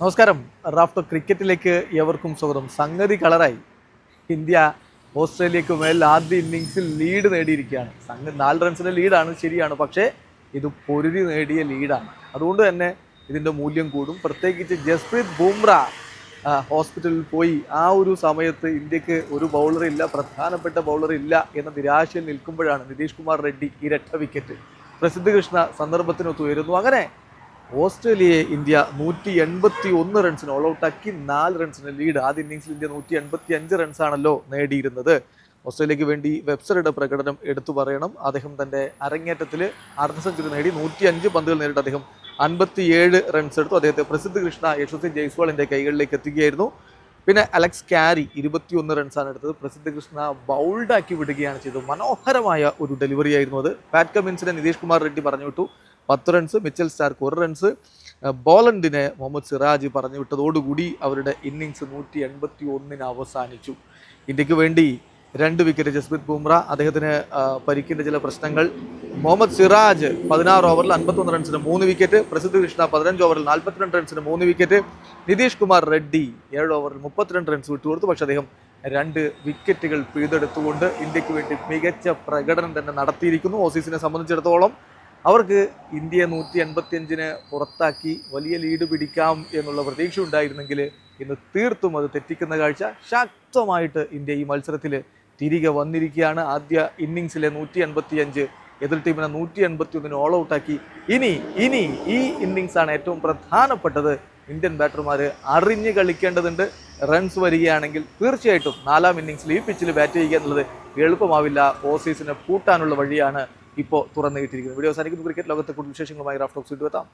നമസ്കാരം. റാഫ്റ്റോ ക്രിക്കറ്റിലേക്ക് എവർക്കും സ്വാഗതം. സംഗതി കളറായി. ഇന്ത്യ ഓസ്ട്രേലിയക്ക് മേൽ ആദ്യ ഇന്നിങ്സിൽ ലീഡ് നേടിയിരിക്കുകയാണ്. സംഗതി നാല് റൺസിന്റെ ലീഡാണ് ശരിയാണ്. പക്ഷേ ഇത് പൊരുതി നേടിയ ലീഡാണ് അതുകൊണ്ട് തന്നെ ഇതിന്റെ മൂല്യം കൂടും. പ്രത്യേകിച്ച് ജസ്പ്രീത് ബുംറ ഹോസ്പിറ്റലിൽ പോയി ആ ഒരു സമയത്ത് ഇന്ത്യയ്ക്ക് ഒരു ബൗളർ ഇല്ല പ്രധാനപ്പെട്ട ബൗളർ ഇല്ല എന്ന നിരാശയിൽ നിൽക്കുമ്പോഴാണ് നിതീഷ് കുമാർ റെഡ്ഡി ഇരട്ട വിക്കറ്റ് പ്രസിദ്ധ കൃഷ്ണ സന്ദർഭത്തിനൊത്തുയരുന്നു അങ്ങനെ ഓസ്ട്രേലിയയെ ഇന്ത്യ നൂറ്റി എൺപത്തി ഒന്ന് റൺസിന് ഓൾ ഔട്ടാക്കി നാല് റൺസിന് ലീഡ് ആദ്യ ഇന്നിങ്സിൽ ഇന്ത്യ നൂറ്റി എൺപത്തി അഞ്ച് റൺസാണല്ലോ നേടിയിരുന്നത്. ഓസ്ട്രേലിയക്ക് വേണ്ടി വെബ്സറുടെ പ്രകടനം എടുത്തു പറയണം. അദ്ദേഹം തന്റെ അരങ്ങേറ്റത്തിൽ അർദ്ധ സെഞ്ചുറി നേടി നൂറ്റി അഞ്ച് പന്തുകൾ നേരിട്ട് അദ്ദേഹം അൻപത്തിയേഴ് റൺസ് എടുത്തു. അദ്ദേഹത്തെ പ്രസിദ്ധ കൃഷ്ണ യശസ്വി ജയ്സ്വാളിന്റെ കൈകളിലേക്ക് എത്തുകയായിരുന്നു പിന്നെ അലക്സ് ക്യാരി ഇരുപത്തിയൊന്ന് റൺസാണ് എടുത്തത്. പ്രസിദ്ധ കൃഷ്ണ ബൗൾഡാക്കി വിടുകയാണ് ചെയ്തത്. മനോഹരമായ ഒരു ഡെലിവറി ആയിരുന്നു അത്. പാറ്റ് കമ്മിൻസിനെ നിതീഷ് കുമാർ റെഡ്ഡി പറഞ്ഞു വിട്ടു. പത്ത് റൺസ് മിച്ചൽ സ്റ്റാർക്ക് ഒരു റൺസ് ബോളണ്ടിനെ മുഹമ്മദ് സിറാജ് പറഞ്ഞു വിട്ടതോടുകൂടി അവരുടെ ഇന്നിങ്സ് നൂറ്റി എൺപത്തി ഒന്നിന് അവസാനിച്ചു. ഇന്ത്യയ്ക്ക് വേണ്ടി രണ്ട് വിക്കറ്റ് ജസ്പ്രീത് ബുംറ അദ്ദേഹത്തിന് പരിക്കിന്റെ ചില പ്രശ്നങ്ങൾ. മുഹമ്മദ് സിറാജ് പതിനാറ് ഓവറിൽ അൻപത്തൊന്ന് റൺസിന് മൂന്ന് വിക്കറ്റ് പ്രസിദ്ധ കൃഷ്ണ പതിനഞ്ച് ഓവറിൽ നാൽപ്പത്തിരണ്ട് റൺസിന് മൂന്ന് വിക്കറ്റ് നിതീഷ് കുമാർ റെഡ്ഡി ഏഴ് ഓവറിൽ മുപ്പത്തിരണ്ട് റൺസ് വിട്ടുകൊടുത്തു. പക്ഷേ അദ്ദേഹം രണ്ട് വിക്കറ്റുകൾ പിഴുതെടുത്തുകൊണ്ട് ഇന്ത്യയ്ക്ക് വേണ്ടി മികച്ച പ്രകടനം തന്നെ നടത്തിയിരിക്കുന്നു. ഓസീസിനെ സംബന്ധിച്ചിടത്തോളം അവർക്ക് ഇന്ത്യയെ നൂറ്റി എൺപത്തിയഞ്ചിന് പുറത്താക്കി വലിയ ലീഡ് പിടിക്കാം എന്നുള്ള പ്രതീക്ഷ ഉണ്ടായിരുന്നെങ്കിൽ ഇന്ന് തീർത്തും അത് തെറ്റിക്കുന്ന കാഴ്ച. ശക്തമായിട്ട് ഇന്ത്യ ഈ മത്സരത്തിൽ തിരികെ വന്നിരിക്കുകയാണ്. ആദ്യ ഇന്നിങ്സിലെ നൂറ്റി എൺപത്തിയഞ്ച് എതിർ ടീമിനെ നൂറ്റി എൺപത്തി ഒന്നിന് ഓൾ ഔട്ടാക്കി ഇനി ഇനി ഈ ഇന്നിങ്സാണ് ഏറ്റവും പ്രധാനപ്പെട്ടത്. ഇന്ത്യൻ ബാറ്റർമാർ അറിഞ്ഞ് കളിക്കേണ്ടതുണ്ട്. റൺസ് വരികയാണെങ്കിൽ തീർച്ചയായിട്ടും നാലാം ഇന്നിങ്സിൽ ഈ പിച്ചിൽ ബാറ്റ് ചെയ്യുക എന്നുള്ളത് എളുപ്പമാവില്ല. ഓസീസിനെ പൂട്ടാനുള്ള വഴിയാണ് ഇപ്പോൾ തുറന്നു കിട്ടിയിരിക്കുന്നത് വീഡിയോ അവസാനിക്കുന്നു. ക്രിക്കറ്റ് ലോകത്തെ കൂടുതൽ വിശേഷങ്ങളുമായി റാഫ്റ്റോക്സ് എത്താം.